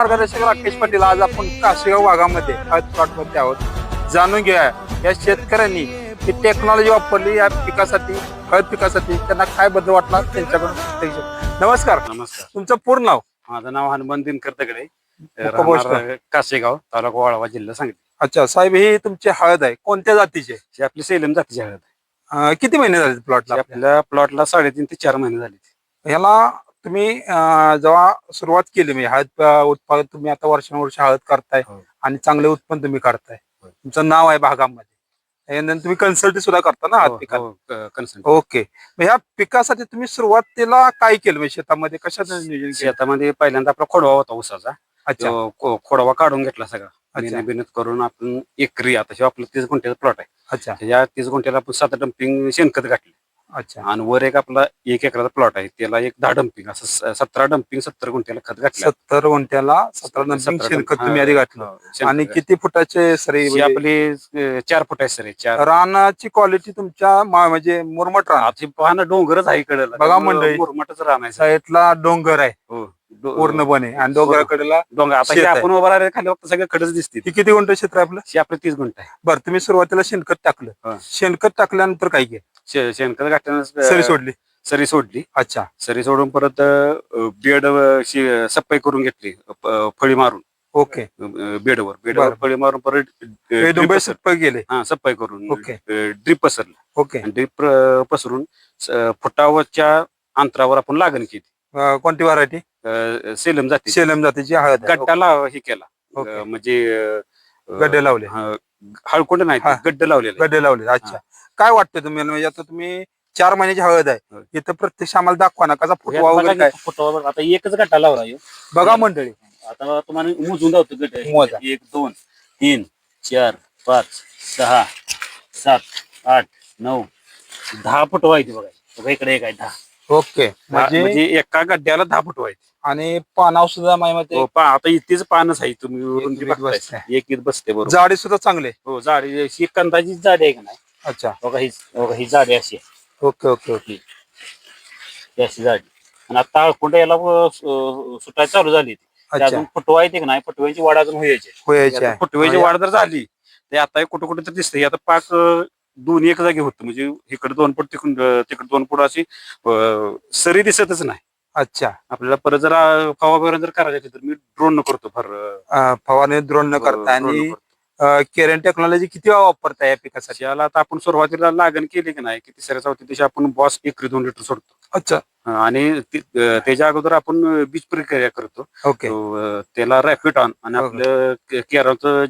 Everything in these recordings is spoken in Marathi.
मार्गदर्शक राकेश पाटील आज आपण कासेगाव भागामध्ये हळद प्लॉटमध्ये आहोत. जाणून घ्या या शेतकऱ्यांनी ही टेक्नॉलॉजी वापरली या पिकासाठी हळद पिकासाठी त्यांना काय बदल वाटला त्यांच्याकडून. नमस्कार. नमस्कार. तुमचं पूर्ण नाव? माझं नाव हनुमान दिनकर तगडे. राहणार काशेगाव तालुका वाळवा जिल्हा सांगली. अच्छा साहेब ही तुमची हळद आहे. कोणत्या जातीची आहे? ही आपली सेलम जातीची हळद आहे. अं, किती महिने झाले प्लॉटला आपल्या? प्लॉटला साडेतीन ते चार महिने झाले. ह्याला तुम्ही अं, जेव्हा सुरुवात केली म्हणजे हळद अं, उत्पादन तुम्ही आता वर्षानुवर्ष हळद करताय हो. आणि चांगले उत्पन्न तुम्ही करताय हो. तुमचं नाव आहे भागामध्ये. आणि तुम्ही कन्सल्ट सुद्धा करता ना हळद कन्सर्न ओके. मग ह्या पिकासाठी तुम्ही सुरुवातीला काय केलं? म्हणजे शेतामध्ये कशाचं नियोजन केलं? शेतामध्ये पहिल्यांदा आपला खोडवा होता उसाचा अच्छा. तो खो- खोडवा काढून घेतला सगळा. अच्छा. मेहनत बिनत करून आपण एकरी आता शिवाय आपलं तीस गुंठ्याचा प्लॉट आहे. अच्छा. त्याच्या तीस गुंठ्याला आपण सात डम्पिंग शेणखत घातले. अच्छा. आणि वर एक आपला एक एकराचा प्लॉट आहे. त्याला एक दहा डम्पिंग असं सतरा डम्पिंग सत्तर गुंठ्याला खत घातलं. सत्तर गुंठ्याला सतरा सतरा शेणखत डंप- तुम्ही आधी घातलं. शेणखत आणि घातलं. किती फुटाचे सरी ही म्हणजे? आपली अं, चार फूट आहे सर चार. रानाची क्वालिटी तुमच्या मा- म्हणजे मुरमट रान. आता पाहणं डोंगरच आहे इकडं. बघा मंडळी. मुरमाटच राहणार साईडला डोंगर आहे. हो. पूर्णपणे. आणि डोंगराकडेला डोंगर आता शेत हे आहे. आपण उभा राहिले खाली फक्त सगळे खडच दिसते ती किती गुंठ क्षेत्र आहे आपलं? हे आपलं तीस गुंठ आहे. बरं तुम्ही सुरुवातीला शेणखत टाकलं. हा. शेणखत टाकल्यानंतर काय केलं? शे- शेणखत घातल्यानं सरी सोडली. सरी सोडली. अच्छा. सरी सोडून परत बेड सफाई करून घेतली अं, फळी मारून. ओके. बेडवर. बेडवर बरं. फळी मारून परत हे पसर- सप्पा गेले हा सफाई करून ओके. ड्रीप पसरलं. ओके. ड्रीप पसरून स- फुटावरच्या अंतरावर आपण लागण केली. अं, कोणती व्हरायटी अं, सेलम जाते शेलम जातीची हळद आहे. गड्डाला हे केला. ओके. अं, म्हणजे अं, गड्डे लावले. हा, हळकुंड नाही हा. गड्ड लावलेलं. गड्डे लावले अच्छा. काय वाटतं तुम्हाला? म्हणजे आता तुम्ही चार महिन्याची हळद आहे. होय. इथं प्रत्यक्ष आम्हाला दाखवा ना कसा फुटवा वगैरे काय? फुटावर आता एकच गड्डा लावला ह्यो. बघा मंडळी. आता तुम्हाला मोजून जातो गड्डा. मोजा. एक दोन तीन चार पाच सहा सात आठ नऊ दहा फुटवा आहे बघा. बघा इकडे एक आहे दहा. ओके. म्हणजे म्हणजे एका गड्ड्याला दहा फुट व्हायचे आणि पानाव सुद्धा माझ्या मते हो, आता इथेच पानच आहे तुम्ही वरून एक बघताय. बसते. एक ईद बसते बरोबर. जाडी सुद्धा चांगले हो झाडी ही कंदाची जाडी आहे का नाही? अच्छा. बघा ही बघा ही जाडी अशी आहे. Okay okay okay. ही अशी जाडी. आणि आता अळकुंड याला अं, सु- सुटायला चालू झाली ती. ते अच्छा. अजून फुटवा येते का नाही? फुटव्यांची वाढ अजून व्हायची होयाची आहे. हा, वाढ जर झाली ते आता कुठं कुठं तर दिसतंय. आता पाक अं, दोन्ही एक जागी होतं. म्हणजे इकडे दोन फूट तिकडून तिकडे दोन फूट अशी सरी दिसतच नाही. अच्छा. आपल्याला परत जर अं, फवा बिवा जर करायचं तर मी ड्रोन न करतो फार फवारणी द्रोण न करता. आणि. केरन टेक्नॉलॉजी किती वेळा वापरता या पिकासाठी? याला आता आपण सुरुवातीला लागण केली की नाही की तिसऱ्या चौथ्या दिवशी आपण बॉस एकरी दोन लिटर सोडतो. अच्छा. आणि ती- अं, त्याच्या अगोदर आपण बीज प्रक्रिया करतो. ओके. तो, अं, त्याला रॅपिड ऑन आणि. आपलं के- केरळचं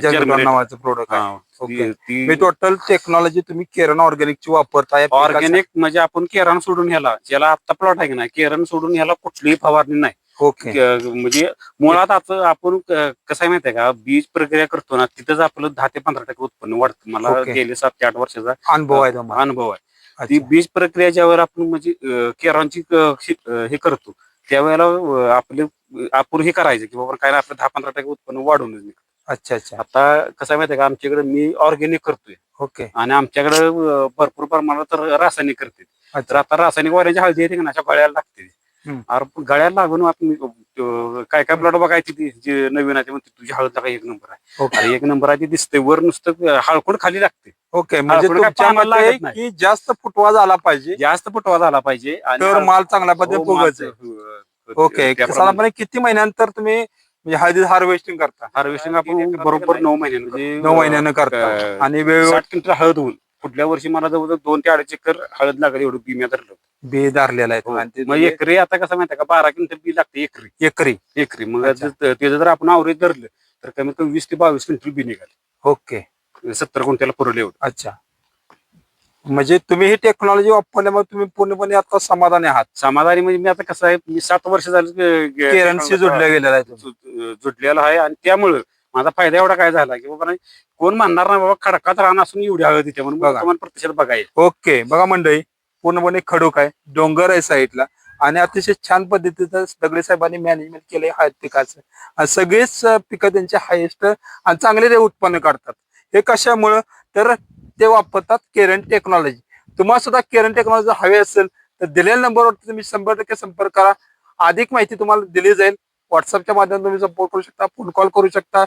जर्मिनेट नावाचं प्रोडक्ट आहे. हा, ओके. ती- ती मी टोटल टेक्नॉलॉजी तुम्ही केरन ऑर्गॅनिकची वापरता या पिकासाठी. ऑर्गॅनिक म्हणजे आपण केरन सोडून ह्याला ज्याला आता प्लॉट आहे की नाही केरन सोडून ह्याला कुठलीही फवारणी नाही. ओके. क- म्हणजे मुळात आता आपण क- कसं आहे माहिती आहे का? बीज प्रक्रिया करतो ना तिथंच आपलं दहा ते पंधरा टक्के उत्पन्न वाढतं. मला ओके. गेले सात ते आठ वर्षाचा अनुभव आहे तुम्हाला. अनुभव आहे. ती. बीज प्रक्रिया ज्यावेळेला आपण म्हणजे केरांची हे करतो त्यावेळेला आपले आपण हे करायचं की बाबा काय आपलं दहा पंधरा टक्के उत्पन्न वाढवून अच्छा अच्छा. आता कसं आहे माहिती आहे का? आमच्याकडे मी ऑर्गॅनिक करतोय. ओके. आणि आमच्याकडे भरपूर प्रमाणात तर रासायनिक करते तर आता रासायनिक वाऱ्याची हळदी येते का ना अशा गळ्याला लागते. अरे पण गळ्याला लागून आपण अं, काय काय प्लॉट बघायची ती जे नवीन आहे ते म्हणते तुझी हळद लागा एक नंबर आहे. ओके. अरे एक नंबर आहे ती दिसते. वर नुसतं हळकुड खाली लागते. ओके म्हणजे आपण काय तुमच्या पामाला मते लागत नाही. की जास्त फुटवा झाला पाहिजे. जास्त फुटवा झाला पाहिजे आणि तर माल चांगल्या पद्धतीने हो, फुगायचे हो, ओके त्याप्रमाणे साधारणपणे किती महिन्यानंतर तुम्ही म्हणजे हळदी हार्वेस्टिंग करता? हार्वेस्टिंग आपण बरोबर नऊ महिन्यानं म्हणजे नऊ महिन्यानं करता. अं, आणि वेळ साठ क्विंटल हळद होऊन. पुढल्या वर्षी मला जवळजवळ दोन ते अडीच एकर हळद लागली एवढं बी मी धरलं बी धरलेला आहे. आणि ते मग एकरी आता कसं माहिती का बारा क्विंटल बी लागते एकरी. एकरी. एकरी. मग अच्छा. ते- त्याचं जर आपण आवरेज धरलं तर कमीत कमी वीस ते बावीस क्विंटल बी निघाले. ओके. सत्तर क्विंटल पुरवले एवढं अच्छा. म्हणजे तुम्ही ही टेक्नॉलॉजी वापरल्यामुळे तुम्ही पूर्णपणे आता समाधानी आहात. समाधानी म्हणजे मी आता कसं आहे मी सात वर्ष झालं जोडल्या गेलेला आहे तुम्ही. जु- जुडलेला आहे आणि त्यामुळं माझा फायदा एवढा काय झाला की बाबा नाही, कोण म्हणणार ना बाबा खडकात राहणं असून एवढी हळद येते म्हणून बघा. तुम्हाला प्रत्यक्षात बघाय ओके. बघा मंडळी पूर्णपणे खडूक आहे डोंगर आहे साईडला आणि अतिशय छान पद्धतीचं दगडे साहेबांनी मॅनेजमेंट केलंय हळद पिकाचं. आणि सगळेच पिकं त्यांचे हायेस्ट आणि चांगले ते उत्पन्न काढतात. हे कशामुळं? तर ते वापरतात केरन टेक्नॉलॉजी तुम्हाला सुद्धा केरन टेक्नॉलॉजी हवी असेल तर दिलेल्या नंबरवरती तुम्ही शंभर टक्के संपर्क करा. अधिक माहिती तुम्हाला दिली जाईल. व्हॉट्सअपच्या माध्यमातून तुम्ही सपोर्ट करू शकता फोन कॉल करू शकता.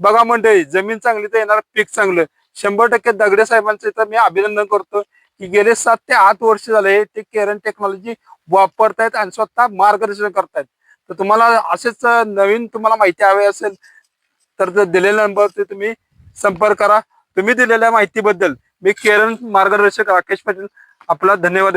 बघा मंडळी जमीन चांगली तर येणार पीक चांगलं. शंभर टक्के दगडे साहेबांचं इथं मी अभिनंदन करतो. की गेले सात ते आठ वर्ष झाले ते केरन टेक्नॉलॉजी वापरतायत आणि स्वतः मार्गदर्शन करतायत. तर तुम्हाला असेच नवीन तुम्हाला माहिती हवी असेल तर दिलेल्या नंबरवरती तुम्ही संपर्क करा. तुम्ही दिलेल्या माहितीबद्दल मी केरन मार्गदर्शक राकेश पाटील आपला धन्यवाद